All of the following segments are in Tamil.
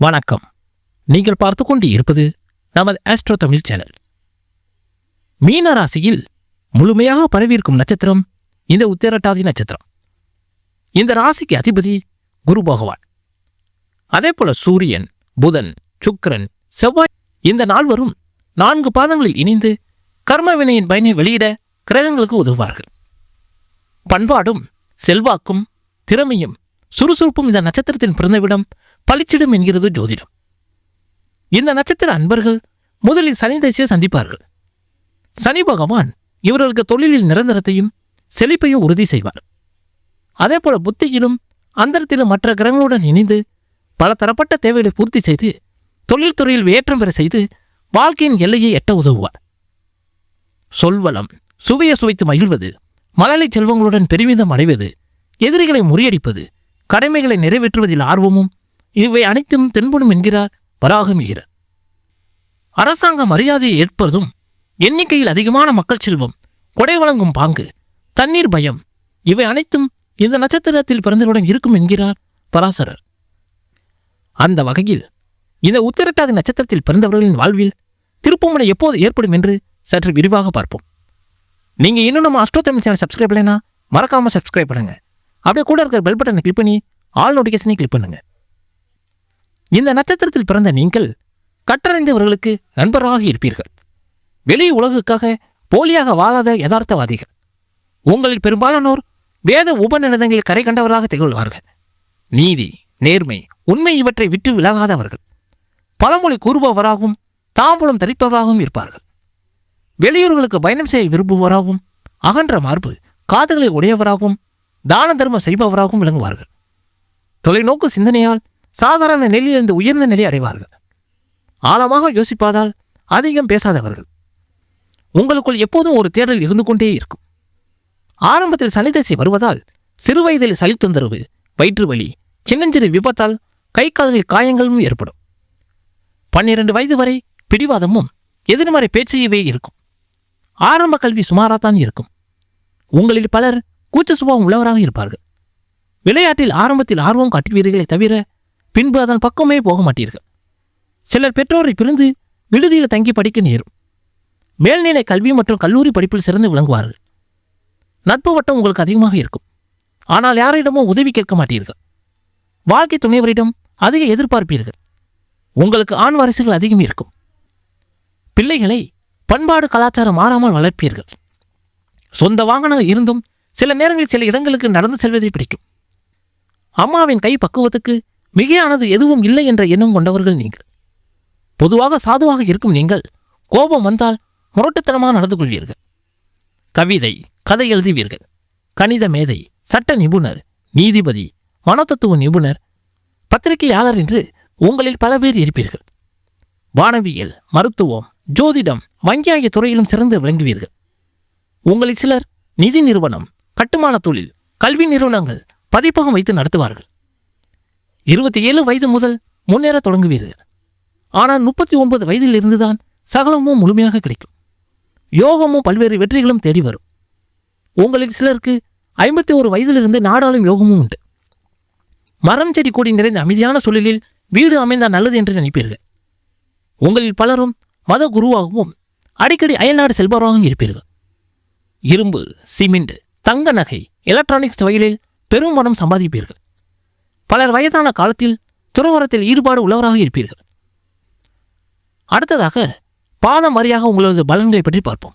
வணக்கம். நீங்கள் பார்த்து கொண்டு இருப்பது நமது ஆஸ்ட்ரோ தமிழ் சேனல் மீன ராசியில் முழுமையாக பரவியிருக்கும் நட்சத்திரம் இந்த உத்திரட்டாதி நட்சத்திரம். இந்த ராசிக்கு அதிபதி குரு பகவான். அதே போல சூரியன் புதன் சுக்கரன் செவ்வாய் இந்த நால்வரும் நான்கு பாதங்களில் இணைந்து கர்ம வினையின் பயனை வெளியிட கிரகங்களுக்கு உதவுவார்கள். பண்பாடும் செல்வாக்கும் திறமையும் சுறுசுறுப்பும் இந்த நட்சத்திரத்தின் பிறந்தவிடம் பளிச்சிடும் என்கிறது ஜோதிடம். இந்த நட்சத்திர அன்பர்கள் முதலில் சனி தசையை சந்திப்பார்கள். சனி பகவான் இவர்களுக்கு தொழிலில் நிரந்தரத்தையும் செழிப்பையும் உறுதி செய்வார். அதே போல புத்தியிலும் அந்தரத்திலும் மற்ற கிரகங்களுடன் இணைந்து பல தரப்பட்ட தேவைகளை பூர்த்தி செய்து தொழில்துறையில் ஏற்றம் பெற செய்து வாழ்க்கையின் எல்லையை எட்ட உதவுவார். சொல்வளம் சுவையை சுவைத்து மகிழ்வது மழலை செல்வங்களுடன் பெருமிதம் அடைவது எதிரிகளை முறியடிப்பது கடமைகளை நிறைவேற்றுவதில் ஆர்வமும் இவை அனைத்தும் தென்படும் என்கிறார் வராகமிகிறார் அரசாங்க மரியாதையை ஏற்பதும் எண்ணிக்கையில் அதிகமான மக்கள் செல்வம் கொடை வழங்கும் பாங்கு தண்ணீர் பயம் இவை அனைத்தும் இந்த நட்சத்திரத்தில் பிறந்தவருடன் இருக்கும் என்கிறார் பராசரர். அந்த வகையில் இந்த உத்திரட்டாதி நட்சத்திரத்தில் பிறந்தவர்களின் வாழ்வில் திருப்பமுனை எப்போது ஏற்படும் என்று சற்று விரிவாக பார்ப்போம். நீங்க இன்னும் நம்ம அஸ்ட்ரோ தமிழ் சேனல் சப்ஸ்கிரைப் இல்லைன்னா மறக்காம சப்ஸ்கிரைப் பண்ணுங்க. அப்படியே கூட இருக்கிற பெல் பட்டனை கிளிக் பண்ணி ஆல் நோட்டிஃபிகேஷனையும் கிளிக் பண்ணுங்க. இந்த நட்சத்திரத்தில் பிறந்த நீங்கள் கற்றறிந்தவர்களுக்கு நண்பராக இருப்பீர்கள். வெளி உலகுக்காக போலியாக வாழாத யதார்த்தவாதிகள். உங்களில் பெரும்பாலானோர் வேத உபநிடதங்களில் கரை கண்டவராக திகழ்வார்கள். நீதி நேர்மை உண்மை இவற்றை விட்டு விலகாதவர்கள். பழமொழி கூறுபவராகவும் தாம்பூலம் தரிப்பவராகவும் இருப்பார்கள். வெளியூர்களுக்கு பயணம் செய்ய விரும்புவராகவும் அகன்ற மார்பு காதுகளை உடையவராகவும் தான தர்மம் செய்பவராகவும் விளங்குவார்கள். தொலைநோக்கு சிந்தனையால் சாதாரண நிலையிலிருந்து உயர்ந்த நிலை அடைவார்கள். ஆழமாக யோசிப்பதால் அதிகம் பேசாதவர்கள். உங்களுக்குள் எப்போதும் ஒரு தேடல் இருந்து கொண்டே இருக்கும். ஆரம்பத்தில் சனிதசை வருவதால் சிறுவயதில் சளி தொந்தரவு வயிற்று வலி சின்னஞ்சிறு விபத்தால் கை கால்களில் காயங்களும் ஏற்படும். பன்னிரண்டு வயது வரை பிடிவாதமும் எதிர்மறை பேச்சையவே இருக்கும். ஆரம்ப கல்வி சுமாராகத்தான் இருக்கும். உங்களில் பலர் கூச்ச சுபாவம் உள்ளவராக இருப்பார்கள். விளையாட்டில் ஆரம்பத்தில் ஆர்வம் காட்டுவீர்களே தவிர பின்பு அதன் பக்கமே போக மாட்டீர்கள். சிலர் பெற்றோரை பிரிந்து விடுதியில் தங்கி படிக்க நேரும். மேல்நிலை கல்வி மற்றும் கல்லூரி படிப்பில் சிறந்து விளங்குவார்கள். நட்பு வட்டம் உங்களுக்கு அதிகமாக இருக்கும். ஆனால் யாரிடமும் உதவி கேட்க மாட்டீர்கள். வாழ்க்கை துணைவரிடம் அதிக எதிர்பார்ப்பீர்கள். உங்களுக்கு ஆண் வாரிசுகள் அதிகம் இருக்கும். பிள்ளைகளை பண்பாடு கலாச்சாரம் மாறாமல் வளர்ப்பீர்கள். சொந்த வாகனம் இருந்தும் சில நேரங்களில் சில இடங்களுக்கு நடந்து செல்வதை பிடிக்கும். அம்மாவின் கை பக்குவத்துக்கு மிகையானது எதுவும் இல்லை என்ற எண்ணம் கொண்டவர்கள் நீங்கள். பொதுவாக சாதுவாக இருக்கும் நீங்கள். கோபம் வந்தால் முரட்டுத்தனமாக நடந்து கொள்வீர்கள். கவிதை கதை எழுதுவீர்கள். கணித மேதை சட்ட நிபுணர் நீதிபதி மனோதத்துவ நிபுணர் பத்திரிகையாளர் என்று உங்களில் பல பேர் இருப்பீர்கள். வானவியல் மருத்துவம் ஜோதிடம் வங்கி ஆகிய துறையிலும் சிறந்து விளங்குவீர்கள். உங்களில் சிலர் நிதி நிறுவனம் கட்டுமான தொழில் கல்வி நிறுவனங்கள் பதிப்பகம் வைத்து நடத்துவார்கள். இருபத்தி ஏழு வயது முதல் முன்னேற தொடங்குவீர்கள் ஆனால் முப்பத்தி ஒன்பது வயதில் இருந்துதான் சகலமும் முழுமையாக கிடைக்கும். யோகமும் பல்வேறு வெற்றிகளும் தேடி வரும். உங்களில் சிலருக்கு ஐம்பத்தி ஒரு வயதிலிருந்து நாடாளும் யோகமும் உண்டு. மரம் செடி கொடி நிறைந்த அமைதியான சூழலில் வீடு அமைந்தால் நல்லது என்று நினைப்பீர்கள். உங்களில் பலரும் மத குருவாகவும் அடிக்கடி அயல்நாடு செல்பவராகவும் இருப்பீர்கள். இரும்பு சிமெண்ட் தங்க நகை எலக்ட்ரானிக்ஸ் வகையில் பெரும் பணம் சம்பாதிப்பீர்கள். பலர் வயதான காலத்தில் துறவரத்தில் ஈடுபாடு உள்ளவராக இருப்பீர்கள். அடுத்ததாக பாதம் வரியாக உங்களது பலன்களை பற்றி பார்ப்போம்.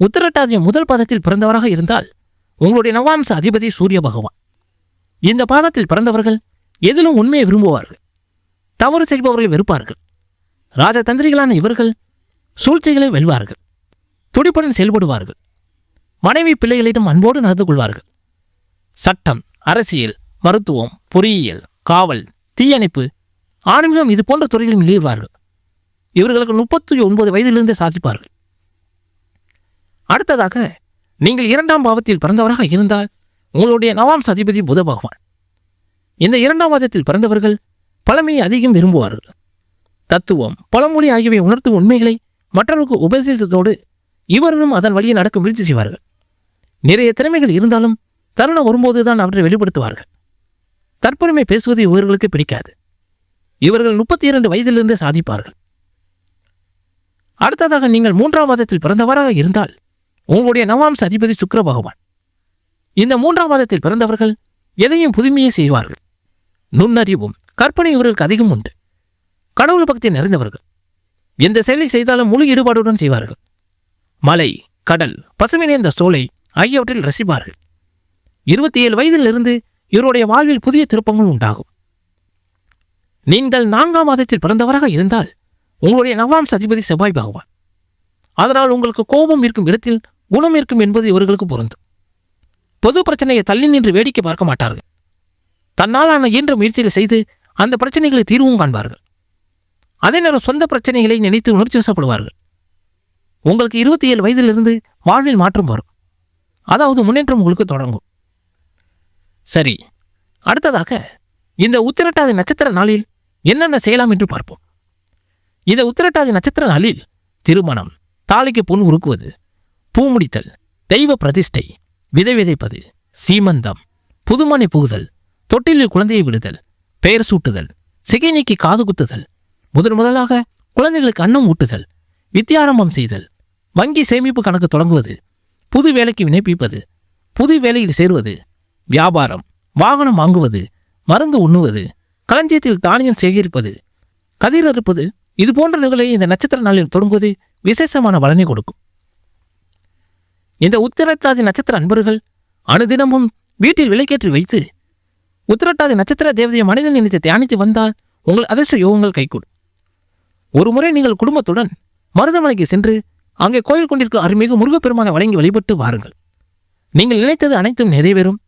உத்திரட்டாதிய முதல் பாதத்தில் பிறந்தவராக இருந்தால் உங்களுடைய நவாம்ச அதிபதி சூரிய பகவான். இந்த பாதத்தில் பிறந்தவர்கள் எதிலும் உண்மையை விரும்புவார்கள். தவறு செய்பவர்களை வெறுப்பார்கள். ராஜதந்திரிகளான இவர்கள் சூழ்ச்சிகளை வெல்வார்கள். துடிப்புடன் செயல்படுவார்கள். மனைவி பிள்ளைகளிடம் அன்போடு நடந்து கொள்வார்கள். சட்டம் அரசியல் மருத்துவம் பொறியியல் காவல் தீயணைப்பு ஆன்மீகம் இது போன்ற துறையில் நிகழ்வார்கள் இவர்களுக்கு முப்பத்தி ஒன்பது வயதிலிருந்தே சாதிப்பார்கள். அடுத்ததாக நீங்கள் இரண்டாம் பாவத்தில் பிறந்தவராக இருந்தால் உங்களுடைய நவாம் சதிபதி புத பகவான். இந்த இரண்டாம் வாதத்தில் பிறந்தவர்கள் பழமையை அதிகம் விரும்புவார்கள். தத்துவம் பழமொழி ஆகியவை உணர்த்தும் உண்மைகளை மற்றவருக்கு உபதேசித்ததோடு இவர்களும் அதன் வழியை நடக்க முயற்சி செய்வார்கள். நிறைய திறமைகள் இருந்தாலும் தருணம் வரும்போதுதான் அவற்றை வெளிப்படுத்துவார்கள். தற்பெருமை பேசுவது இவர்களுக்கு பிடிக்காது. இவர்கள் முப்பத்தி இரண்டு வயதிலிருந்து சாதிப்பார்கள். அடுத்ததாக நீங்கள் மூன்றாம் மாதத்தில் பிறந்தவராக இருந்தால் உங்களுடைய நவாம்ச அதிபதி சுக்கிர பகவான் இந்த மூன்றாம் மாதத்தில் பிறந்தவர்கள் எதையும் புதுமையை செய்வார்கள். நுண்ணறிவும் கற்பனை இவர்களுக்கு அதிகம் உண்டு. கடவுள் பக்தி நிறைந்தவர்கள். எந்த செயலை செய்தாலும் முழு ஈடுபாடுடன் செய்வார்கள். மலை கடல் பசுமை நேர்ந்த சோலை ஆகியவற்றில் ரசிப்பார்கள். இருபத்தி ஏழு வயதிலிருந்து இவருடைய வாழ்வில் புதிய திருப்பங்கள் உண்டாகும். நீங்கள் நான்காம் மாதத்தில் பிறந்தவராக இருந்தால் உங்களுடைய நவாம்ச அதிபதி செவ்வாய் பகவான். அதனால் உங்களுக்கு கோபம் இருக்கும் இடத்தில் குணம் இருக்கும் என்பது இவர்களுக்கு பொருந்தும். பொது பிரச்சனையை தள்ளி நின்று வேடிக்கை பார்க்க மாட்டார்கள். தன்னாலான இயன்ற முயற்சிகளை செய்து அந்த பிரச்சனைகளை தீர்வும் காண்பார்கள். அதே நேரம் சொந்த பிரச்சனைகளை நினைத்து உணர்ச்சி வசப்படுவார்கள். உங்களுக்கு இருபத்தி ஏழு வயதிலிருந்து வாழ்வில் மாற்றம் வரும். அதாவது முன்னேற்றம் உங்களுக்கு தொடங்கும். சரி அடுத்ததாக இந்த உத்திரட்டாதி நட்சத்திர நாளில் என்னென்ன செய்யலாம் என்று பார்ப்போம். இந்த உத்திரட்டாதி நட்சத்திர நாளில் திருமணம் தாலிக்கு புண் உருக்குவது பூ முடித்தல் தெய்வ பிரதிஷ்டை விதை விதைப்பது சீமந்தம் புதுமனை புகுதல் தொட்டிலில் குழந்தையை விடுதல் பெயர் சூட்டுதல் சிகை நீக்கி காது குத்துதல் முதன் முதலாக குழந்தைகளுக்கு அன்னம் ஊட்டுதல் வித்தியாரம்பம் செய்தல் வங்கி சேமிப்பு கணக்கு தொடங்குவது புது வேலைக்கு விண்ணப்பிப்பது புது வேலையில் சேருவது வியாபாரம் வாகனம் வாங்குவது மருந்து உண்ணுவது களஞ்சியத்தில் தானியம் சேகரிப்பது கதிர் அறுப்பது இது போன்ற நிகழ்வை இந்த நட்சத்திர நாளில் தொடங்குவது விசேஷமான பலனை கொடுக்கும். இந்த உத்திரட்டாதி நட்சத்திர அன்பர்கள் அனுதினமும் வீட்டில் விலைக்கேற்றி வைத்து உத்திரட்டாதி நட்சத்திர தேவதையை மனிதன் நினைத்து தியானித்து வந்தால் உங்கள் அதிர்ஷ்ட யோகங்கள் கைகூடும். ஒரு முறை நீங்கள் குடும்பத்துடன் மருதமலைக்கு சென்று அங்கே கோயில் கொண்டிருக்கும் அருள்மிகு முருகப்பெருமானை வழங்கி வழிபட்டு வாருங்கள். நீங்கள் நினைத்தது அனைத்தும் நிறைவேறும்.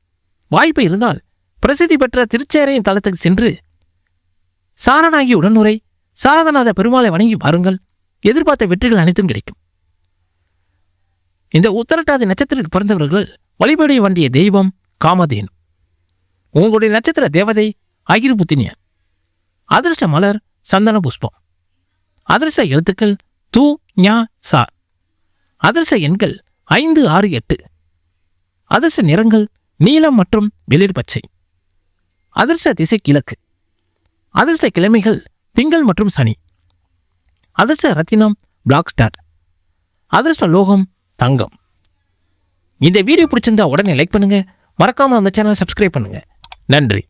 வாய்ப்பு இருந்தால் பிரசித்தி பெற்ற திருச்சேரையின் தளத்துக்கு சென்று சாரணாகி உடனுரை சாரதநாத பெருமாளை வணங்கி வாருங்கள். எதிர்பார்த்த வெற்றிகள் அனைத்தும் கிடைக்கும். இந்த உத்தரட்டாதி நட்சத்திரத்தில் பிறந்தவர்கள் வழிபடைய வேண்டிய தெய்வம் காமதேன். உங்களுடைய நட்சத்திர தேவதை அகிர்புத்தினியர். அதிர்ஷ்ட மலர் சந்தன புஷ்பம். அதிர்ஷ்ட எழுத்துக்கள் து ஞா சா. அதிர்ஷ்ட எண்கள் ஐந்து ஆறு எட்டு. அதிர்ஷ்ட நிறங்கள் நீலம் மற்றும் வெளிர் பச்சை. அதிர்ஷ்ட திசை கிழக்கு. அதிர்ஷ்ட கிழமைகள் திங்கள் மற்றும் சனி. அதிர்ஷ்ட ரத்தினம் பிளாக் ஸ்டார் அதிர்ஷ்ட லோகம் தங்கம். இந்த வீடியோ பிடிச்சிருந்தா உடனே லைக் பண்ணுங்கள் மறக்காமல் அந்த சேனலை சப்ஸ்கிரைப் பண்ணுங்கள் நன்றி.